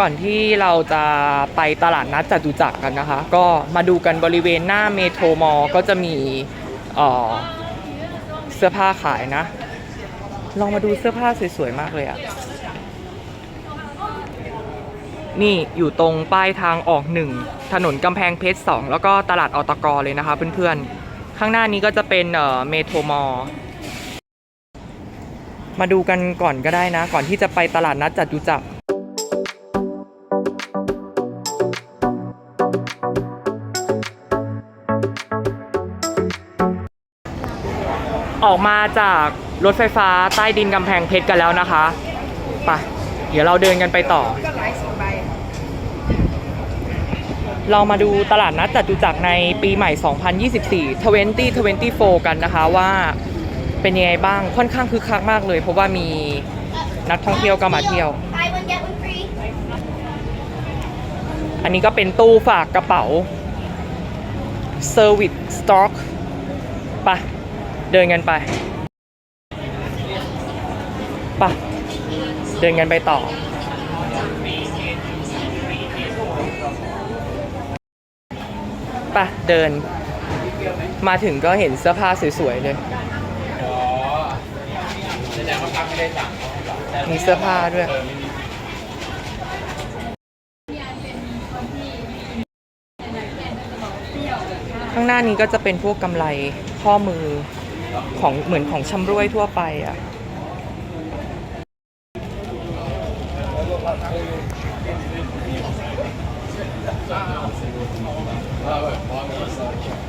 ก่อนที่เราจะไปตลาดนัดจตุจักรกันนะคะ ก็มาดูกันบริเวณหน้าเมโทรมอลก็จะมีเสื้อผ้าขายนะ ลองมาดูเสื้อผ้าสวยๆมากเลยอะนี่อยู่ตรงป้ายทางออกหนึ่งถนนกำแพงเพชรสองแล้วก็ตลาดอตกเลยนะคะเพื่อนๆ ข้างหน้านี้ก็จะเป็นเอ่อเมโทรมอลมาดูกันก่อนก็ได้นะ ก่อนที่จะไปตลาดนัดจตุจักร ออกมาจากรถไฟฟ้าใต้ดินกำแพงเพชรกันแล้วนะคะไปเดี๋ยวเราเดินกันไปต่อ เรามาดูตลาดนัดจตุจักรในปีใหม่ 2024 2024 กันนะคะว่าเป็นยังไงบ้างค่อนข้างคึกคักมากเลย เพราะว่ามีนักท่องเที่ยวก็มาเที่ยว อันนี้ก็เป็นตู้ฝากกระเป๋า Service Stock ไปะ เดินกันไปไปะเดินกันไปต่อไปะเดิน มาถึงก็เห็นเสื้อผ้าสวยๆเลยมีเสื้อผ้าด้วยข้างหน้านี้ก็จะเป็นพวกกำไรข้อมือ ของเหมือนของชำร่วยทั่วไปอะ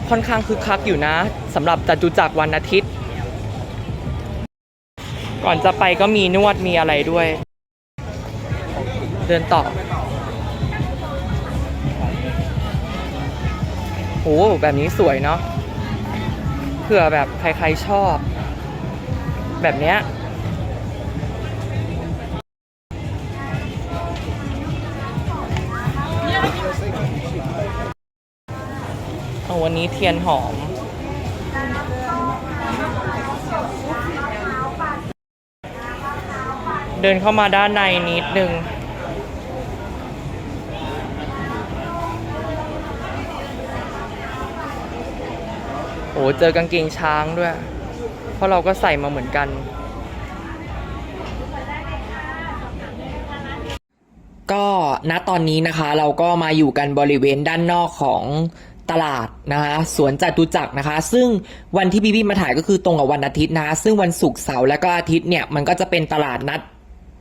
ค่อนข้างคึกคักอยู่นะสำหรับจัตุจักรวันอาทิตย์ ก่อนจะไปก็มีนวดมีอะไรด้วย เดินต่อโอ้แบบนี้สวยเนาะ ผื่อแบบใครๆชอบ แบบเนี้ยเอาวันนี้เทียนหอม เดินเข้ามาด้านในนิดนึง โอ้เจอกางเกงช้างด้วย เพราะเราก็ใส่มาเหมือนกัน ก็ณตอนนี้นะคะเราก็มาอยู่กันบริเวณด้านนอกของตลาดนะคะสวนจตุจักรนะคะ ซึ่งวันที่พี่พี่มาถ่ายก็คือตรงกับวันอาทิตย์นะะซึ่งวันศุกร์เสาร์และก็อาทิตย์เนี่ยมันก็จะเป็นตลาดนัด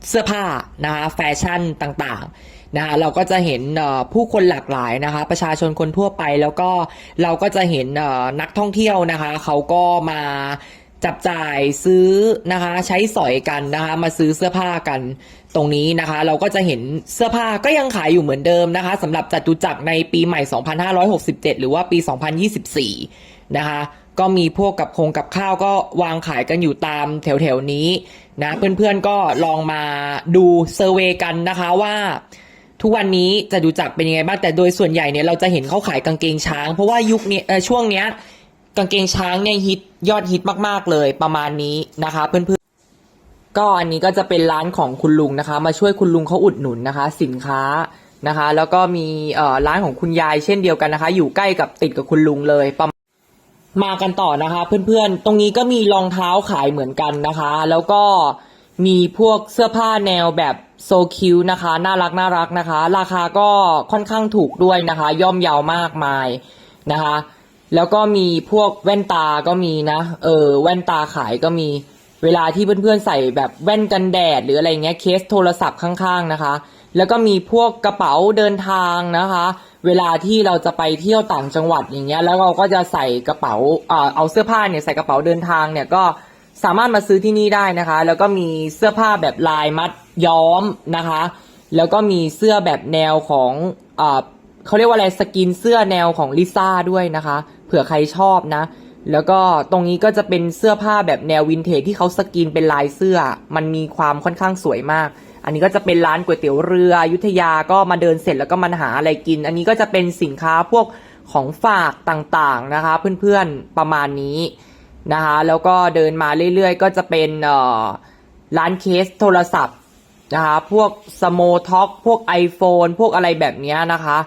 เสื้อผ้านะคะแฟชั่นต่างๆ นะคะเราก็จะเห็นผู้คนหลากหลายนะคะ ประชาชนคนทั่วไปแล้วก็เราก็จะเห็นนักท่องเที่ยวนะคะ เขาก็มาจับจ่ายซื้อนะคะ ใช้สอยกันนะคะ มาซื้อเสื้อผ้ากันตรงนี้นะคะ เราก็จะเห็นเสื้อผ้าก็ยังขายอยู่เหมือนเดิมนะคะสำหรับจัตุจักรในปีใหม่ 2567 หรือว่าปี 2024 นะคะ ก็มีพวกกับคงกับข้าวก็วางขายกันอยู่ตามแถวๆนี้นะเพื่อนๆก็ลองมาดูเซอร์เวยกันนะคะว่า ทุกวันนี้จะดูจักเป็นยังไงบ้างแต่โดยส่วนใหญ่เนี่ยเราจะเห็นเขาขายกางเกงช้าง เพราะว่ายุคนี้เอ่อช่วงเนี้ยกางเกงช้างเนี่ยฮิตยอดฮิตมากๆเลยประมาณนี้นะคะเพื่อนๆก็อันนี้ก็จะเป็นร้านของคุณลุงนะคะ มาช่วยคุณลุงเขาอุดหนุนนะคะ สินค้านะคะ แล้วก็มีร้านของคุณยายเช่นเดียวกันนะคะ อยู่ใกล้กับติดกับคุณลุงเลยประมาณมากันต่อนะคะ เพื่อนๆ ตรงนี้ก็มีรองเท้าขายเหมือนกันนะคะ แล้วก็ มีพวกเสื้อผ้าแนวแบบโซคิวนะคะ น่ารักน่ารักนะคะ ราคาก็ค่อนข้างถูกด้วยนะคะ ย่อมเยาวมากมายนะคะ แล้วก็มีพวกแว่นตาก็มีนะ เออแว่นตาขายก็มี เวลาที่เพื่อนๆใส่แบบแว่นกันแดด หรืออะไรเงี้ยเคสโทรศัพท์ข้างๆนะคะ แล้วก็มีพวกกระเป๋าเดินทางนะคะ เวลาที่เราจะไปเที่ยวต่างจังหวัดอย่างเงี้ย แล้วเราก็จะใส่กระเป๋า เออเอาเสื้อผ้าเนี่ยใส่กระเป๋าเดินทางเนี่ยก็ สามารถมาซื้อที่นี่ได้นะคะ แล้วก็มีเสื้อผ้าแบบลายมัดย้อมนะคะ แล้วก็มีเสื้อแบบแนวของเอ่อเขาเรียกว่าอะไรสกินเสื้อแนวของลิซ่าด้วยนะคะ เผื่อใครชอบนะ แล้วก็ตรงนี้ก็จะเป็นเสื้อผ้าแบบแนววินเทจที่เขาสกรีนเป็นลายเสื้อ มันมีความค่อนข้างสวยมาก อันนี้ก็จะเป็นร้านก๋วยเตี๋ยวเรืออยุธยาก็มาเดินเสร็จแล้วก็มาหาอะไรกิน อันนี้ก็จะเป็นสินค้าพวกของฝากต่างๆนะคะ เพื่อนๆประมาณนี้ นะคะแล้วก็เดินมาเรื่อยๆ ก็จะเป็นร้านเคสโทรศัพท์นะคะพวกสโมท็อกพวก iPhone พวกอะไรแบบนี้นะคะ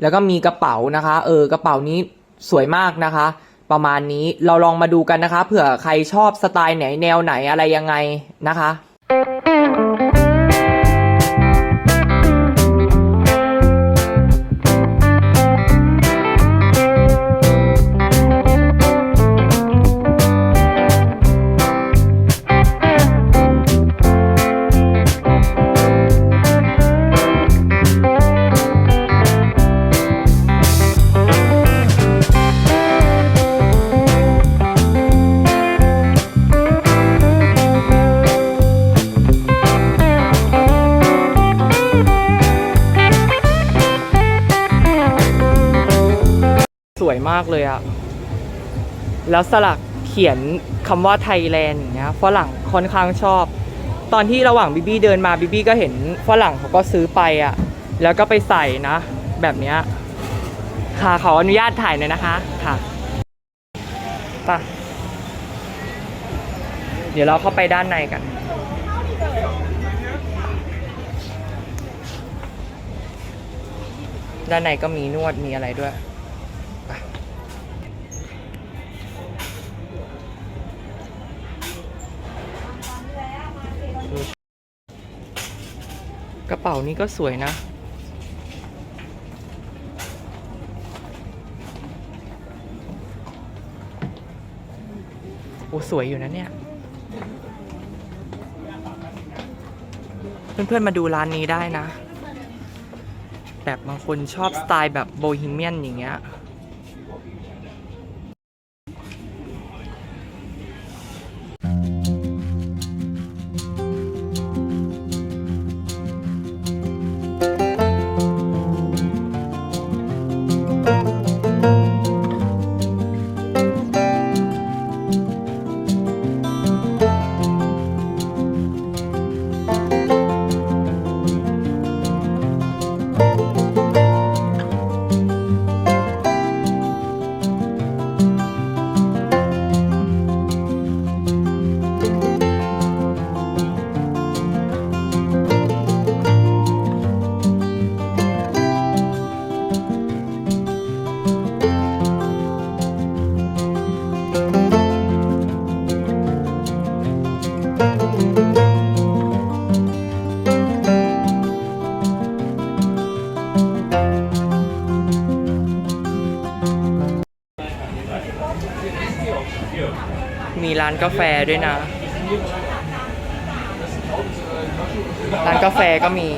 แล้วก็มีกระเป๋านะคะ เออกระเป๋านี้สวยมากนะคะ ประมาณนี้เราลองมาดูกันนะคะ เผื่อใครชอบสไตล์ไหนแนวไหนอะไรยังไงนะคะ เลยอะแล้วสลักเขียนคำว่าไทยแลนด์อย่างเงี้ยฝรั่งค่อนข้างชอบ ตอนที่ระหว่างบีบี้เดินมาบีบี้ก็เห็นฝรั่งเขาก็ซื้อไปอะแล้วก็ไปใส่นะ แบบเนี้ยค่ะขออนุญาตถ่ายหน่อยนะคะค่ะไปะเดี๋ยวเราเข้าไปด้านในกัน ด้านในก็มีนวดมีอะไรด้วย เป๋านี้ก็สวยนะ โอ้สวยอยู่นะเนี่ย เพื่อนๆมาดูร้านนี้ได้นะ แบบบางคนชอบสไตล์แบบโบฮีเมียนอย่างเงี้ย ร้านกาแฟด้วยนะ ร้านกาแฟก็มี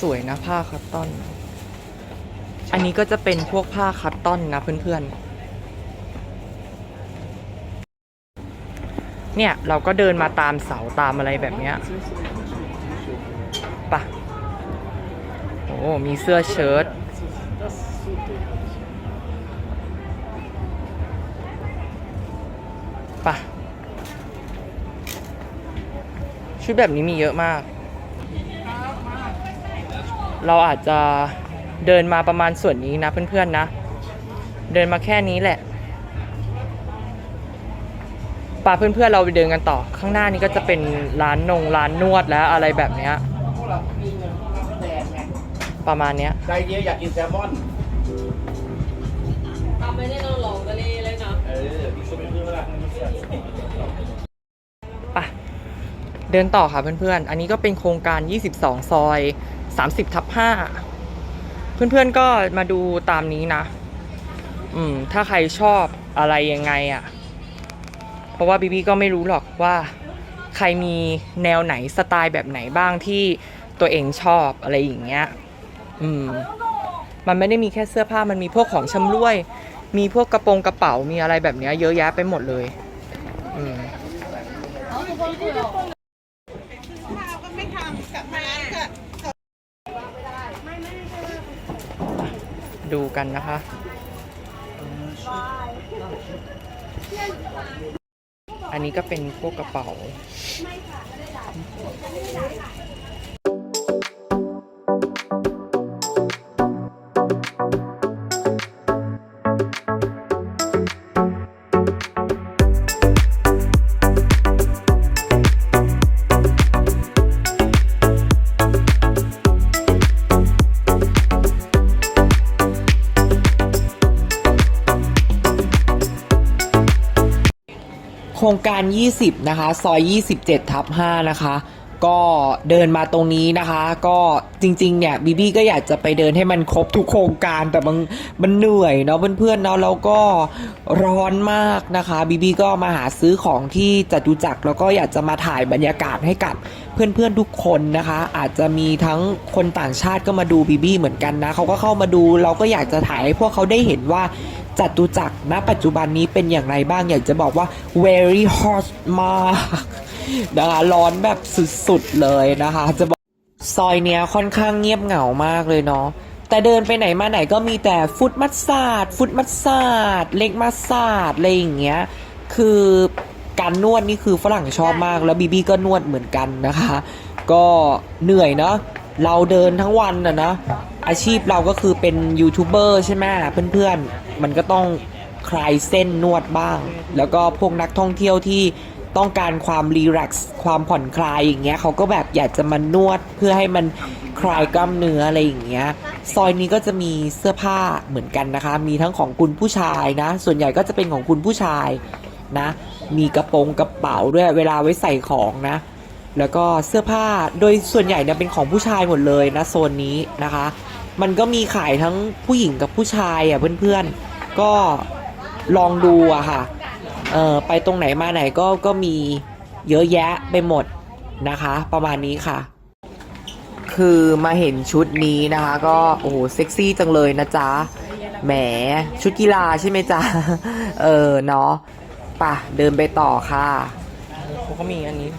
สวยนะผ้าคัตตอน อันนี้ก็จะเป็นพวกผ้าคัตตอนนะเพื่อนๆ เนี่ยเราก็เดินมาตามเสาตามอะไรแบบเนี้ยปะโอ้ มีเสื้อเชิ้ตปชุดแบบนี้มีเยอะมาก เราอาจจะเดินมาประมาณส่วนนี้นะเพื่อนๆนะ เดินมาแค่นี้แหละป่าเพื่อนๆเราไปเดินกันต่อ ข้างหน้านี้ก็จะเป็นร้านนงร้านนวดแล้วอะไรแบบเนี้ยประมาณเนี้ยใจเดียวอยากกินแซลมอน ทำไม่ได้นอนหลงทะเลเลยนะเออมีซุปเป็นเพื่อนเวลาไปเดินต่อค่ะเพื่อนๆ อันนี้ก็เป็นโครงการ 22 ซอย 30ทับ5เพื่อนๆก็มาดูตามนี้นะ อืม ถ้าใครชอบอะไรยังไงอะ่ะ เพราะว่าบีบีก็ไม่รู้หรอกว่า ใครมีแนวไหนสไตล์แบบไหนบ้างที่ตัวเองชอบอะไรอย่างเงี้ย อืม มันไม่ได้มีแค่เสื้อผ้ามันมีพวกของชำร่วย มีพวกกระโปรงกระเป๋ามีอะไรแบบเนี้ยเยอะแยะไปหมดเลย อืม ดูกันนะคะ อันนี้ก็เป็นพวกกระเป๋า รงการ 20 นะคะ ซอย 27 ทับ 5 นะคะ ก็เดินมาตรงนี้นะคะ ก็จริงๆ เนี่ยบีบีก็อยากจะไปเดินให้มันครบทุกโครงการแต่มันมันเหนื่อยเนาะเพื่อนๆเนาะแล้วก็ร้อนมากนะคะบีบีก็มาหาซื้อของที่จตุจักรแล้วก็อยากจะมาถ่ายบรรยากาศให้กับเพื่อนๆทุกคนนะคะ อาจจะมีทั้งคนต่างชาติก็มาดูบีบีเหมือนกันนะเขาก็เข้ามาดูเราก็อยากจะถ่ายให้พวกเขาได้เห็นว่า จัตุจักรณปัจจุบันนี้เป็นอย่างไรบ้างอยากจะบอกว่า very hot มากนะคะร้อนแบบสุดๆเลยนะคะ จะบอกซอยเนี้ยค่อนข้างเงียบเหงามากเลยเนาะแต่เดินไปไหนมาไหนก็มีแต่ฟุตมัสซาดฟุตมัสซาดเล็กมัสซาดอะไรอย่างเงี้ยคือการนวดนี่คือฝรั่งชอบมากแล้วบีบีก็นวดเหมือนกันนะคะ ก็เหนื่อยเนาะ เราเดินทั้งวันอะนะ อาชีพเราก็คือเป็นยูทูบเบอร์ใช่ไหมเพื่อนๆ มันก็ต้องคลายเส้นนวดบ้าง แล้วก็พวกนักท่องเที่ยวที่ต้องการความรีแลกซ์ความผ่อนคลายอย่างเงี้ยเขาก็แบบอยากจะมานวดเพื่อให้มันคลายกล้ามเนื้ออะไรอย่างเงี้ย ซอยนี้ก็จะมีเสื้อผ้าเหมือนกันนะคะ มีทั้งของคุณผู้ชายนะ ส่วนใหญ่ก็จะเป็นของคุณผู้ชายนะ มีกระโปรงกระเป๋าด้วยเวลาไว้ใส่ของนะ แล้วก็เสื้อผ้าโดยส่วนใหญ่เนี่ยเป็นของผู้ชายหมดเลยนะโซนนี้นะคะ มันก็มีขายทั้งผู้หญิงกับผู้ชายอะเพื่อนๆ ก็ลองดูอะค่ะ เออไปตรงไหนมาไหนก็ก็มีเยอะแยะไปหมดนะคะ ประมาณนี้ค่ะ คือมาเห็นชุดนี้นะคะ ก็โอ้โหเซ็กซี่จังเลยนะจ๊ะแหมชุดกีฬาใช่ไหมจ๊ะ เออเนาะป่ะเดินไปต่อค่ะเขาก็มีอันนี้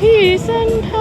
ที่เส้นท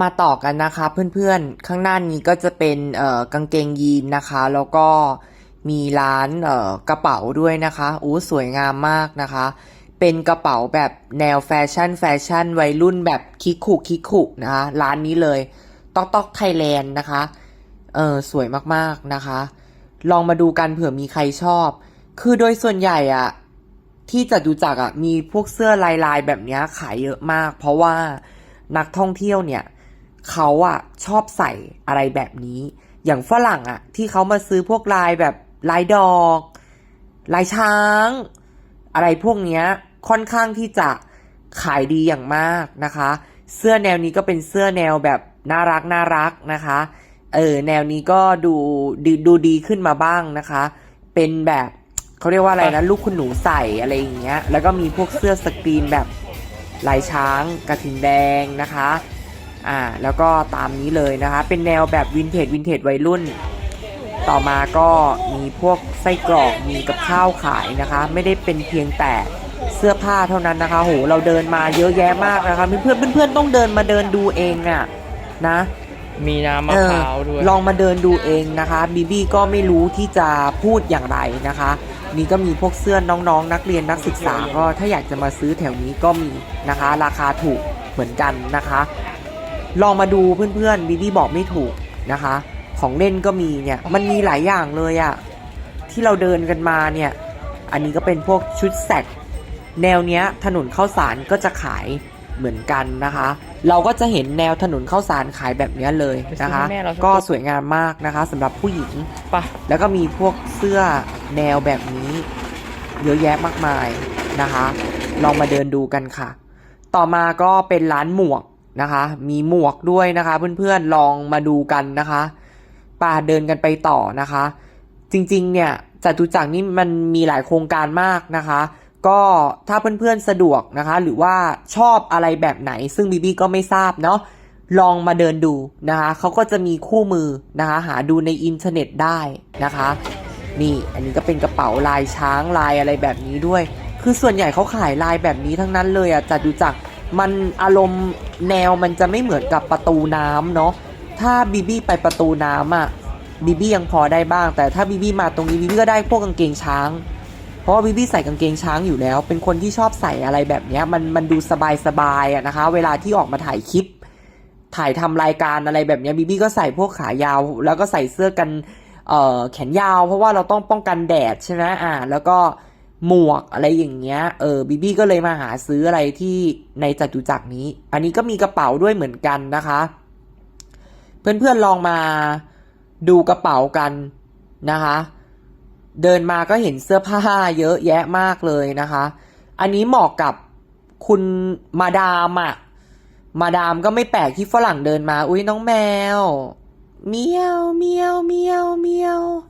มาต่อกันนะคะเพื่อนๆ ข้างหน้านี้ก็จะเป็นเอ่อกางเกงยีนนะคะ แล้วก็มีร้านเอ่อกระเป๋าด้วยนะคะอู้สวยงามมากนะคะ เป็นกระเป๋าแบบแนวแฟชั่นแฟชั่นวัยรุ่นแบบคิกคุคิกคุนะคะร้านนี้เลยต๊อกต๊อกไทยแลนด์นะคะเออสวยมากๆนะคะ ลองมาดูกันเผื่อมีใครชอบ คือโดยส่วนใหญ่อะที่จตุจักอะมีพวกเสื้อลายลายๆแบบนี้ขายเยอะมาก เพราะว่านักท่องเที่ยวเนี่ย เขาอะชอบใส่อะไรแบบนี้ อย่างฝรั่งอะที่เขามาซื้อพวกลายแบบลายดอก ลายช้าง อะไรพวกเนี้ยค่อนข้างที่จะขายดีอย่างมากนะคะ เสื้อแนวนี้ก็เป็นเสื้อแนวแบบน่ารักน่ารักนะคะ เออแนวนี้ก็ดูดูดูดีขึ้นมาบ้างนะคะ เป็นแบบเขาเรียกว่าอะไรนะลูกคุณหนูใส่อะไรอย่างเงี้ย แล้วก็มีพวกเสื้อสกรีนแบบลายช้างกระทิงแดงนะคะ อ่าแล้วก็ตามนี้เลยนะคะ เป็นแนวแบบวินเทจวินเทจวัยรุ่น ต่อมาก็มีพวกไส้กรอกมีกับข้าวขายนะคะ ไม่ได้เป็นเพียงแต่เสื้อผ้าเท่านั้นนะคะโหเราเดินมาเยอะแยะมากนะคะเพื่อนๆเพื่อนๆต้องเดินมาเดินดูเองอะนะมีน้ำมะพร้าวด้วยเออลองมาเดินดูเองนะคะบีบี้ก็ไม่รู้ที่จะพูดอย่างไรนะคะ นี่ก็มีพวกเสื้อน้องๆ นักเรียนนักศึกษาก็ถ้าอยากจะมาซื้อแถวนี้ก็มีนะคะ ราคาถูกเหมือนกันนะคะ ลองมาดูเพื่อนๆบีบี้บอกไม่ถูกนะคะ ของเล่นก็มีเนี่ย มันมีหลายอย่างเลยอะที่เราเดินกันมาเนี่ย อันนี้ก็เป็นพวกชุดแสกแนวเนี้ยถนนข้าวสารก็จะขายเหมือนกันนะคะ เราก็จะเห็นแนวถนนข้าวสารขายแบบเนี้ยเลยนะคะไปซื้อให้แม่เราสักก็ตัวสวยงามมากนะคะสำหรับผู้หญิงปะแล้วก็มีพวกเสื้อแนวแบบนี้เยอะแยะมากมายนะคะ ลองมาเดินดูกันค่ะ ต่อมาก็เป็นร้านหมวก นะคะ มีหมวกด้วยนะคะเพื่อนๆลองมาดูกันนะคะป่าเดินกันไปต่อนะคะ จริงๆเนี่ยจตุจักรนี่มันมีหลายโครงการมากนะคะ ก็ถ้าเพื่อนๆสะดวกนะคะ หรือว่าชอบอะไรแบบไหน ซึ่งบีบี้ก็ไม่ทราบเนาะลองมาเดินดูนะคะเขาก็จะมีคู่มือนะคะ หาดูในอินเทอร์เน็ตได้นะคะ นี่อันนี้ก็เป็นกระเป๋าลายช้างลายอะไรแบบนี้ด้วย คือส่วนใหญ่เขาขายลายแบบนี้ทั้งนั้นเลยอะจัดดูจักร มันอารมณ์แนวมันจะไม่เหมือนกับประตูน้ำเนาะถ้าบีบี้ไปประตูน้ำอะบีบี้ยังพอได้บ้าง แต่ถ้าบีบี้มาตรงนี้บีบี้ก็ได้พวกกางเกงช้าง เพราะว่าบีบี้ใส่กางเกงช้างอยู่แล้ว เป็นคนที่ชอบใส่อะไรแบบเนี้ยมันมันดูสบายสบายๆอะนะคะ เวลาที่ออกมาถ่ายคลิป ถ่ายทำรายการอะไรแบบเนี้ยบีบี้ก็ใส่พวกขายาว แล้วก็ใส่เสื้อกันเอ่อแขนยาว เพราะว่าเราต้องป้องกันแดดใช่ไหมอ่า แล้วก็ หมวกอะไรอย่างเงี้ย เออบีบี้ก็เลยมาหาซื้ออะไรที่ในจัตุจักรนี้ อันนี้ก็มีกระเป๋าด้วยเหมือนกันนะคะ เพื่อนๆลองมาดูกระเป๋ากันนะคะ เดินมาก็เห็นเสื้อผ้าเยอะแยะมากเลยนะคะ อันนี้เหมาะกับคุณมาดามอะมาดามก็ไม่แปลกที่ฝรั่งเดินมา อุ้ยน้องแมว เมียวเมียวเมียวเมียวเ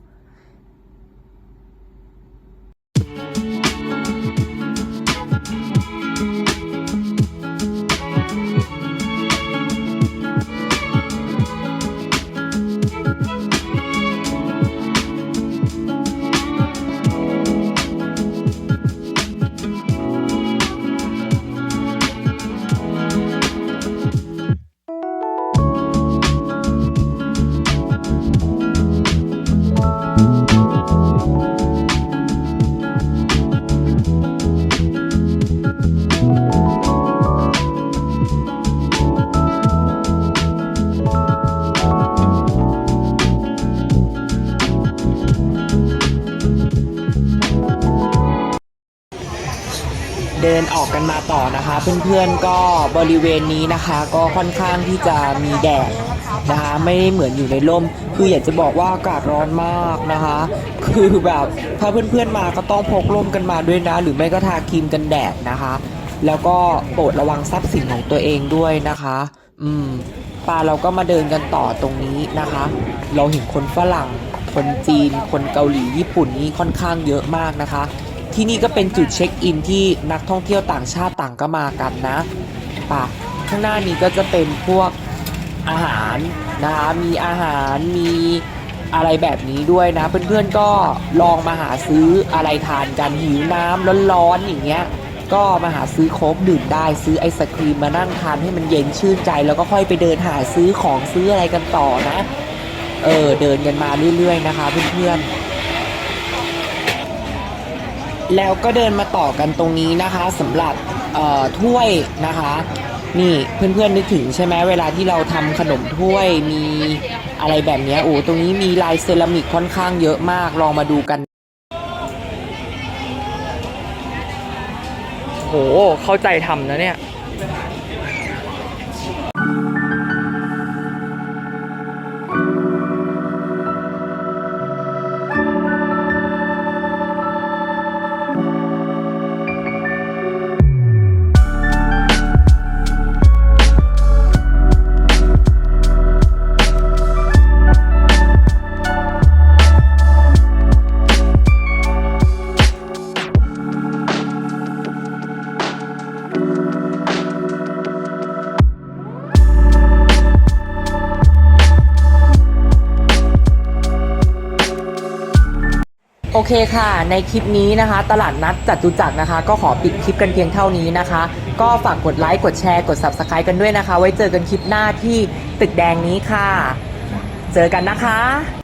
นะคะเพื่อนๆก็บริเวณนี้นะคะ ก็ค่อนข้างที่จะมีแดดนะคะไม่ได้เหมือนอยู่ในร่ม คืออยากจะบอกว่าอากาศร้อนมากนะคะ คือแบบถ้าเพื่อนๆมาก็ต้องพกร่มกันมาด้วยนะ หรือไม่ก็ทาครีมกันแดดนะคะ แล้วก็โปรดระวังทรัพย์สินของตัวเองด้วยนะคะ อืมปาเราก็มาเดินกันต่อตรงนี้นะคะ เราเห็นคนฝรั่ง คนจีน คนเกาหลีญี่ปุ่นนี่ค่อนข้างเยอะมากนะคะ ที่นี่ก็เป็นจุดเช็คอินที่นักท่องเที่ยวต่างชาติต่างก็มากันนะป่ะข้างหน้านี้ก็จะเป็นพวกอาหารนะคะมีอาหารมีอะไรแบบนี้ด้วยนะ เพื่อนๆก็ลองมาหาซื้ออะไรทานกันหิวน้ำร้อนๆอย่างเงี้ยก็มาหาซื้อโค้กดื่มได้ซื้อไอศครีมมานั่งทานให้มันเย็นชื่นใจ แล้วก็ค่อยไปเดินหาซื้อของซื้ออะไรกันต่อนะ เออเดินกันมาเรื่อยๆนะคะเพื่อนๆ แล้วก็เดินมาต่อกันตรงนี้นะคะสำหรับถ้วยนะคะ นี่เพื่อนๆนึกถึงใช่ไหมเวลาที่เราทำขนมถ้วยมีอะไรแบบนี้โอ้ตรงนี้มีลายเซรามิกค่อนข้างเยอะมากลองมาดูกันโหเข้าใจทำนะเนี่ย เคค่ะ ในคลิปนี้นะคะ ตลาดนัดจัตุจักรนะคะ ก็ขอปิดคลิปกันเพียงเท่านี้นะคะ ก็ฝากกดไลค์ กดแชร์ กด Subscribe กันด้วยนะคะ ไว้เจอกันคลิปหน้าที่ตึกแดงนี้ค่ะ เจอกันนะคะ